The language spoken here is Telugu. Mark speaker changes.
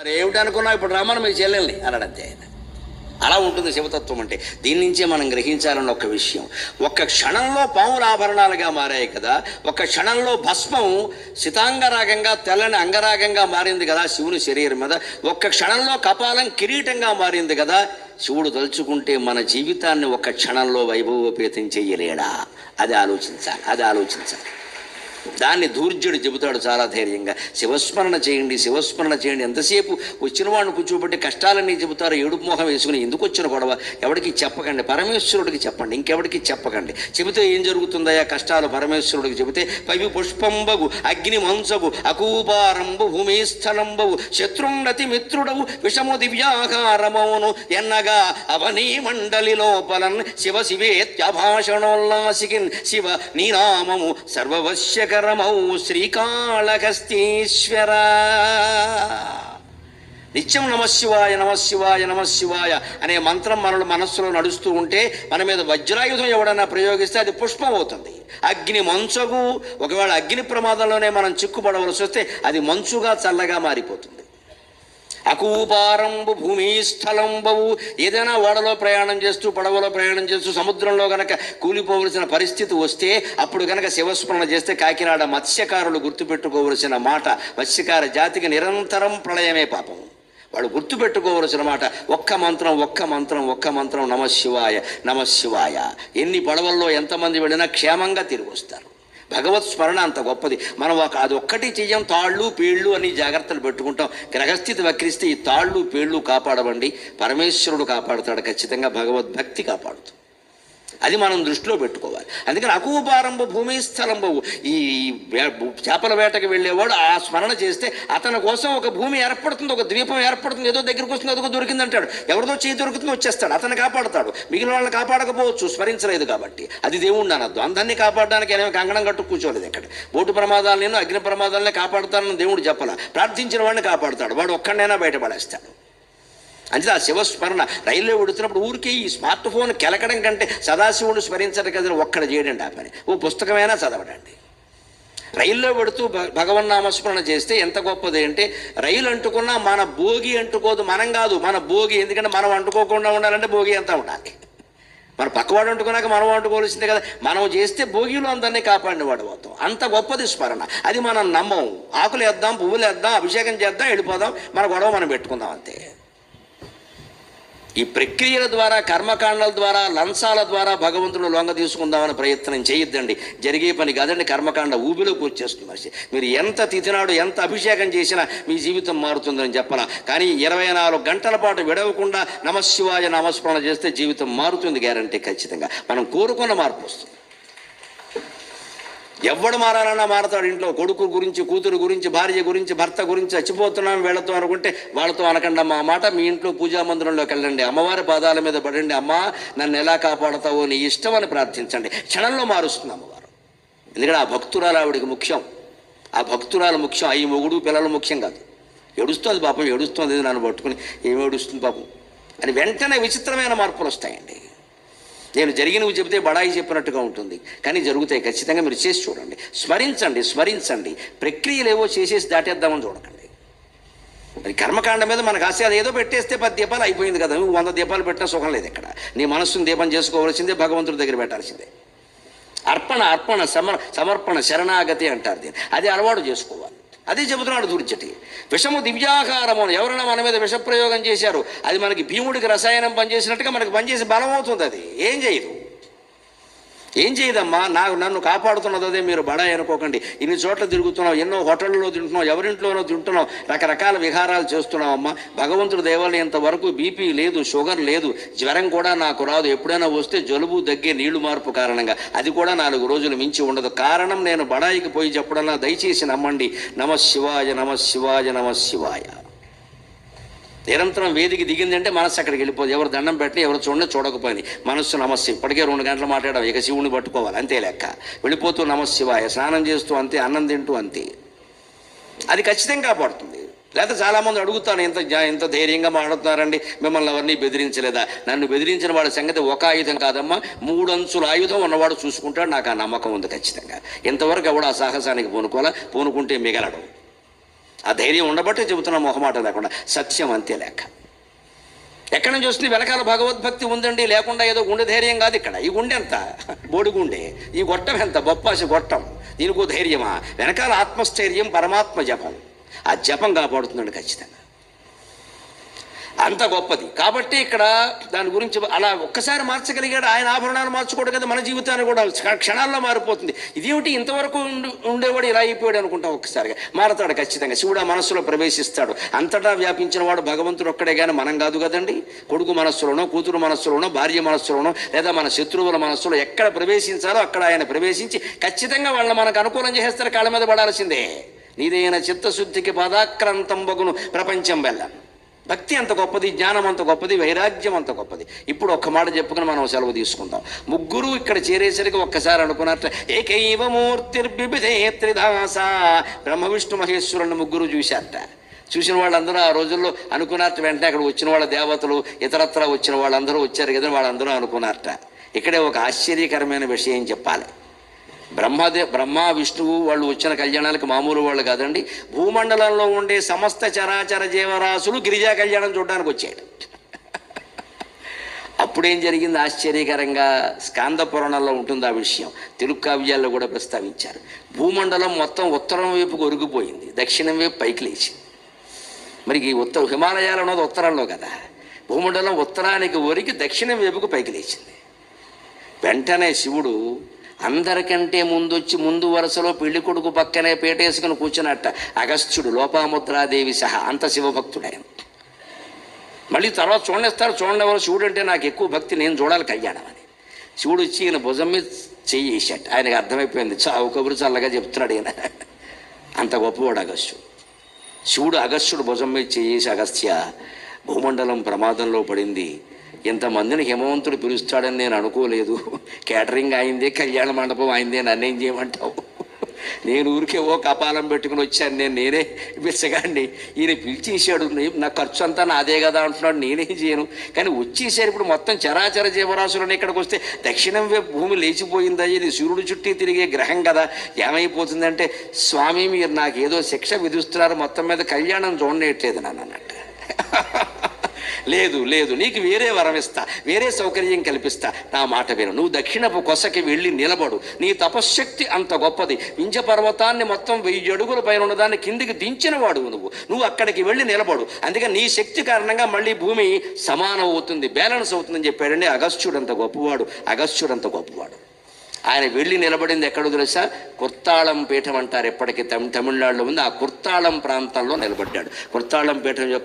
Speaker 1: మరి ఏమిటనుకున్నావు ఇప్పుడు రమ్మను మీ చెల్లెల్ని అన్నాడంతే ఆయన. అలా ఉంటుంది శివతత్వం అంటే. దీని నుంచే మనం గ్రహించాలన్న ఒక విషయం. ఒక్క క్షణంలో పాముల ఆభరణాలుగా మారాయి కదా. ఒక్క క్షణంలో భస్మం శితాంగరాగంగా తెల్లని అంగరాగంగా మారింది కదా శివుని శరీరం మీద. ఒక్క క్షణంలో కపాలం కిరీటంగా మారింది కదా. శివుడు తలుచుకుంటే మన జీవితాన్ని ఒక్క క్షణంలో వైభవోపేతం చేయలేడా? అది ఆలోచించాలి అది ఆలోచించాలి. దాన్ని దూర్జుడు చెబుతాడు చాలా ధైర్యంగా. శివస్మరణ చేయండి శివస్మరణ చేయండి. ఎంతసేపు వచ్చిన వాడిని కూర్చోబెట్టి కష్టాలన్నీ చెబుతారు ఏడుపు మొహం వేసుకుని ఎందుకు వచ్చిన గొడవ? ఎవరికి చెప్పకండి పరమేశ్వరుడికి చెప్పండి ఇంకెవరికి చెప్పకండి. చెబితే ఏం జరుగుతుందయా కష్టాలు పరమేశ్వరుడికి చెబితే పవి పుష్పంబగు అగ్ని మంసగు అకూపారంబు భూమిస్థలంబవు శత్రుండతి మిత్రుడవు విషము దివ్యాకారమౌను ఎన్నగా అవనీ మండలి లోపలన్ శివ శివేత్యభాషణోల్లాసికిన్ శివ నీనామము సర్వవశ్యకరమౌ శ్రీకాళహస్తీశ్వర. నిత్యం నమశివాయ నమశివాయ నమశివాయ అనే మంత్రం మనలో మనస్సులో నడుస్తూ ఉంటే మన మీద వజ్రాయుధం ఎవడన్నా ప్రయోగిస్తే అది పుష్పం అవుతుంది. అగ్ని మంచగు ఒకవేళ అగ్ని ప్రమాదంలోనే మనం చిక్కుపడవలసి వస్తే అది మంచుగా చల్లగా మారిపోతుంది. అకూపారంబు భూమి స్థలంబవు ఏదైనా ఓడలో ప్రయాణం చేస్తూ పడవలో ప్రయాణం చేస్తూ సముద్రంలో గనక కూలిపోవలసిన పరిస్థితి వస్తే అప్పుడు గనక శివస్మరణ చేస్తే కాకినాడ మత్స్యకారులు గుర్తుపెట్టుకోవలసిన మాట మత్స్యకార జాతికి నిరంతరం ప్రళయమే పాపం. వాడు గుర్తుపెట్టుకోవలసిన మాట ఒక్క మంత్రం ఒక్క మంత్రం ఒక్క మంత్రం నమ శివాయ నమ శివాయ ఎన్ని పడవల్లో ఎంతమంది వెళ్ళినా క్షేమంగా తిరిగి వస్తారు. భగవత్ స్మరణ అంత గొప్పది. మనం ఒక అది ఒక్కటి చెయ్యం తాళ్ళు పేళ్ళు అని జాగ్రత్తలు పెట్టుకుంటాం. గ్రహస్థితి వక్రిస్తే ఈ తాళ్ళు పేళ్ళు కాపాడవండి పరమేశ్వరుడు కాపాడుతాడు ఖచ్చితంగా భగవద్భక్తి కాపాడుతుంది. అది మనం దృష్టిలో పెట్టుకోవాలి. అందుకని అకూపారంభ భూమి స్థలంబవు ఈ చేపల వేటకి వెళ్ళేవాడు ఆ స్మరణ చేస్తే అతని కోసం ఒక భూమి ఏర్పడుతుంది ఒక ద్వీపం ఏర్పడుతుంది ఏదో దగ్గరికి వస్తుంది అదొక దొరికింది అంటాడు ఎవరిదో చేయి దొరుకుతుందో వచ్చేస్తాడు అతను కాపాడతాడు. మిగిలిన వాళ్ళని కాపాడకపోవచ్చు స్మరించలేదు కాబట్టి. అది దేవుణ్ణి అనద్దు. అందరినీ కాపాడడానికి ఆయన కంగణం కట్టు కూర్చోలేదు ఇక్కడ బోటు ప్రమాదాలను అగ్ని ప్రమాదాలనే కాపాడుతానని దేవుడు చెప్పాల. ప్రార్థించిన వాడిని కాపాడుతాడు. వాడు ఒక్కడైనా బయటపడేస్తాడు. అంటే ఆ శివస్మరణ రైల్లో ఉడుతున్నప్పుడు ఊరికే ఈ స్మార్ట్ ఫోన్ కెలకడం కంటే సదాశివుడు స్మరించడం కదా ఒక్కడ చేయడండి ఆ పని. ఓ పుస్తకమైనా చదవడండి. రైల్లో పెడుతూ భగవన్నామస్మరణ చేస్తే ఎంత గొప్పది అంటే రైలు అంటుకున్నా మన భోగి అంటుకోదు మనం కాదు మన భోగి ఎందుకంటే మనం అంటుకోకుండా ఉండాలంటే భోగి అంతా ఉండాలి. మన పక్కవాడు అంటుకున్నాక మనం అంటుకోవాల్సిందే కదా. మనం చేస్తే భోగిలో అందరినీ కాపాడిన వాడు అవుతాం. అంత గొప్పది స్మరణ. అది మనం నమ్మం. ఆకులు వేద్దాం పువ్వులు వేద్దాం అభిషేకం చేద్దాం వెళ్ళిపోదాం మన గొడవ మనం పెట్టుకుందాం అంతే. ఈ ప్రక్రియల ద్వారా కర్మకాండాల ద్వారా లంచాల ద్వారా భగవంతుడు లొంగ తీసుకుందామని ప్రయత్నం చేయొద్దండి. జరిగే పని కాదండి కర్మకాండ ఊబిలోకి వచ్చేస్తుంది మనిషి. మీరు ఎంత తిథినాడు ఎంత అభిషేకం చేసినా మీ జీవితం మారుతుందని చెప్పాలా? కానీ ఇరవై నాలుగు గంటల పాటు విడవకుండా నమశివాయ నామస్మరణ చేస్తే జీవితం మారుతుంది గ్యారంటీ ఖచ్చితంగా. మనం కోరుకున్న మార్పు వస్తుంది. ఎవడు మారాలన్నా మారతాడు ఇంట్లో. కొడుకు గురించి కూతురు గురించి భార్య గురించి భర్త గురించి చచ్చిపోతున్నాం వీళ్ళతో అనుకుంటే వాళ్ళతో అనకండి అమ్మా మాట మీ ఇంట్లో పూజా మందిరంలోకి వెళ్ళండి. అమ్మవారి పాదాల మీద పడండి. అమ్మా నన్ను ఎలా కాపాడతావో నీ ఇష్టం అని ప్రార్థించండి. క్షణంలో మారుస్తుంది అమ్మవారు. ఎందుకంటే ఆ భక్తురాలు ఆవిడికి ముఖ్యం. ఆ భక్తురాలు ముఖ్యం. అవి మొగుడు పిల్లలు ముఖ్యం కాదు. ఏడుస్తుంది పాపం ఏడుస్తుంది నన్ను పట్టుకుని. ఏమి ఏడుస్తుంది పాపం? అని వెంటనే విచిత్రమైన మార్పులు వస్తాయండి. నేను జరిగినవి చెబితే బడాయి చెప్పినట్టుగా ఉంటుంది. కానీ జరుగుతాయి ఖచ్చితంగా మీరు చేసి చూడండి. స్మరించండి స్మరించండి. ప్రక్రియలు ఏవో చేసేసి దాటేద్దామని చూడకండి. మరి కర్మకాండ మీద మనకు ఆశ ఏదో పెట్టేస్తే పది దీపాలు అయిపోయింది కదా. నువ్వు వంద దీపాలు పెట్టినా సుఖం లేదు ఇక్కడ. నీ మనస్సును దీపం చేసుకోవాల్సిందే భగవంతుడి దగ్గర పెట్టాల్సిందే. అర్పణ అర్పణ సమర్ సమర్పణ శరణాగతి అంటారు దీన్ని. అది అలవాటు చేసుకోవాలి. అదే చెబుతున్నాడు దూర్చటి విషము దివ్యాకారము ఎవరైనా మన మీద విషప్రయోగం చేశారు అది మనకి భీముడికి రసాయనం పనిచేసినట్టుగా మనకి పనిచేసి బలం అవుతుంది అది. ఏం చేయదు. ఏం చేయదమ్మా? నాకు నన్ను కాపాడుతున్నదే మీరు బడాయి అనుకోకండి. ఇన్ని చోట్ల తిరుగుతున్నావు ఎన్నో హోటళ్ళలో తింటున్నావు ఎవరింట్లోనో తింటున్నావు రకరకాల విహారాలు చేస్తున్నావు అమ్మా. భగవంతుడు దేవాలయం ఇంతవరకు బీపీ లేదు షుగర్ లేదు జ్వరం కూడా నాకు రాదు. ఎప్పుడైనా వస్తే జలుబు దగ్గే నీళ్ళు మార్పు కారణంగా. అది కూడా నాలుగు రోజులు మించి ఉండదు. కారణం నేను బడాయికి పోయి చెప్పడన్నా దయచేసి నమ్మండి. నమ శివాయ నమ శివాయ నమ శివాయ. నిరంతరం వేదికి దిగిందంటే మనస్సు అక్కడికి వెళ్ళిపోదు. ఎవరు దండం పెట్టి ఎవరు చూడండి చూడకపోయింది. మనస్సు నమస్సు ఇప్పటికే రెండు గంటలు మాట్లాడాం. ఇక శివుని పట్టుకోవాలి. అంతే లెక్క. వెళ్ళిపోతూ నమశివాయ స్నానం చేస్తూ అంతే అన్నం తింటూ అంతే. అది ఖచ్చితంగా కాపాడుతుంది. లేకపోతే చాలామంది అడుగుతాను ఇంత ఇంత ధైర్యంగా మాట్లాడుతున్నారండి. మిమ్మల్ని ఎవరిని బెదిరించలేదా? నన్ను బెదిరించిన వాడి సంగతి ఒక ఆయుధం కాదమ్మా. మూడు అంచుల ఆయుధం ఉన్నవాడు చూసుకుంటాడు. నాకు ఆ నమ్మకం ఉంది ఖచ్చితంగా. ఇంతవరకు ఎవడు ఆ సాహసానికి పూనుకోవాలా? పూనుకుంటే మిగలడు. ఆ ధైర్యం ఉండబట్టే చెబుతున్నా మొహమాట లేకుండా. సత్యం అంతే లెక్క ఎక్కడ నుంచి వస్తుంది? వెనకాల భగవద్భక్తి ఉందండి. లేకుండా ఏదో గుండె ధైర్యం కాదు ఇక్కడ. ఈ గుండె ఎంత? బోడిగుండె ఈ గొట్టం ఎంత? బొప్పాసి గొట్టం. దీనికో ధైర్యమా? వెనకాల ఆత్మస్థైర్యం పరమాత్మ జపం. ఆ జపం కాపాడుతుందండి ఖచ్చితంగా. అంత గొప్పది. కాబట్టి ఇక్కడ దాని గురించి అలా ఒక్కసారి మార్చగలిగాడు. ఆయన ఆభరణాలు మార్చుకోవడం కదా మన జీవితాన్ని కూడా క్షణాల్లో మారిపోతుంది. ఇదేమిటి? ఇంతవరకు ఉండేవాడు ఇలా అయిపోయాడు అనుకుంటాం ఒక్కసారిగా. మారతాడు ఖచ్చితంగా. శివుడు ఆ మనస్సులో ప్రవేశిస్తాడు. అంతటా వ్యాపించిన వాడు భగవంతుడు ఒక్కడే కానీ మనం కాదు కదండి. కొడుకు మనస్సులోనో కూతురు మనస్సులోనో భార్య మనస్సులోనో లేదా మన శత్రువుల మనస్సులో ఎక్కడ ప్రవేశించాలో అక్కడ ఆయన ప్రవేశించి ఖచ్చితంగా వాళ్ళని మనకు అనుకూలం చేసేస్తారు. కాళ్ళ మీద పడాల్సిందే. నీదైన చిత్తశుద్ధికి పాదాక్రాంతం బగును ప్రపంచం వెళ్ళాను భక్తి అంత గొప్పది జ్ఞానం అంత గొప్పది వైరాగ్యం అంత గొప్పది. ఇప్పుడు ఒక్క మాట చెప్పుకుని మనం సెలవు తీసుకుందాం. ముగ్గురు ఇక్కడ చేరేసరికి ఒక్కసారి అనుకున్నట్టు ఏకైవ మూర్తిర్బిభిధే త్రిదాస బ్రహ్మ విష్ణు మహేశ్వరుని ముగ్గురు చూశారట. చూసిన వాళ్ళందరూ ఆ రోజుల్లో అనుకున్నట్టు వెంటనే అక్కడ వచ్చిన వాళ్ళ దేవతలు ఇతరత్ర వచ్చిన వాళ్ళందరూ వచ్చారు కదా వాళ్ళందరూ అనుకున్నారట ఇక్కడే ఒక ఆశ్చర్యకరమైన విషయం చెప్పాలి. బ్రహ్మదే బ్రహ్మ విష్ణువు వాళ్ళు వచ్చిన కళ్యాణాలకు మామూలు వాళ్ళు కాదండి. భూమండలంలో ఉండే సమస్త చరాచర జీవరాశులు గిరిజా కళ్యాణం చూడడానికి వచ్చాడు అప్పుడేం జరిగింది? ఆశ్చర్యకరంగా స్కాంద పురాణంలో ఉంటుంది ఆ విషయం. తెలుగు కావ్యాల్లో కూడా ప్రస్తావించారు. భూమండలం మొత్తం ఉత్తరం వైపు ఒరిగిపోయింది. దక్షిణం వైపు పైకి లేచింది. మరి ఈ ఉత్తర హిమాలయాలు ఉన్నది ఉత్తరంలో కదా. భూమండలం ఉత్తరానికి ఒరిగి దక్షిణం వైపుకు పైకి లేచింది. వెంటనే శివుడు అందరికంటే ముందొచ్చి ముందు వరుసలో పెళ్ళి కొడుకు పక్కనే పేటేసుకుని కూర్చున్నట్ట. అగస్త్యుడు లోపాముద్రాదేవి సహా అంత శివభక్తుడాయన మళ్ళీ తర్వాత చూడనిస్తారు. చూడనివ్వరు శివుడు అంటే నాకు ఎక్కువ భక్తి నేను చూడాలి కళ్యాణం అని. శివుడు వచ్చి ఈయన భుజం మీద చెయ్యి వేసాడు ఆయనకు అర్థమైపోయింది. చావు కబురు చల్లగా చెప్తున్నాడు ఈయన. అంత గొప్పవాడు అగస్త్యుడు. శివుడు అగస్త్యుడు భుజం మీద చేసి అగస్త్య భూమండలం ప్రమాదంలో పడింది. ఇంతమందిని హిమవంతుడు పిలుస్తాడని నేను అనుకోలేదు. కేటరింగ్ అయిందే కళ్యాణ మండపం అయిందే నన్నేం చేయమంటావు? నేను ఊరికే ఓ కపాలం పెట్టుకుని వచ్చాను. నేను నేనే బిచ్చగాడిని ఈయన పిలిచేసాడు నా ఖర్చు అంతా నాదే కదా అంటున్నాడు. నేనేం చేయను. కానీ వచ్చేసారు ఇప్పుడు మొత్తం చరాచర జీవరాశులను ఇక్కడికి వస్తే దక్షిణం వైపు భూమి లేచిపోయిందా. ఇది సూర్యుడు చుట్టి తిరిగే గ్రహం కదా. ఏమైపోతుందంటే స్వామి మీరు నాకు ఏదో శిక్ష విధిస్తున్నారు. మొత్తం మీద కళ్యాణం చూడనేట్లేదు నన్ను అన్నట్టు. లేదు లేదు నీకు వేరే వరం ఇస్తా వేరే సౌకర్యం కల్పిస్తా. నా మాట విను. నువ్వు దక్షిణపు కొసకి వెళ్ళి నిలబడు. నీ తపశ్శక్తి అంత గొప్పది. వింజ పర్వతాన్ని మొత్తం వెయ్యి అడుగుల పైన ఉన్నదాన్ని కిందికి దించిన వాడు నువ్వు. నువ్వు అక్కడికి వెళ్ళి నిలబడు. అందుకే నీ శక్తి కారణంగా మళ్ళీ భూమి సమానం అవుతుంది బ్యాలెన్స్ అవుతుందని చెప్పాడండి అగస్త్యుడు అంత గొప్పవాడు అగస్త్యుడు అంత గొప్పవాడు. ఆయన వెళ్ళి నిలబడింది ఎక్కడో తెలుసా? కుర్తాళం పీఠం అంటారు ఎప్పటికీ తమి తమిళనాడులో ఉంది. ఆ కుర్తాళం ప్రాంతంలో నిలబడ్డాడు. కుర్తాళం పీఠం యొక్క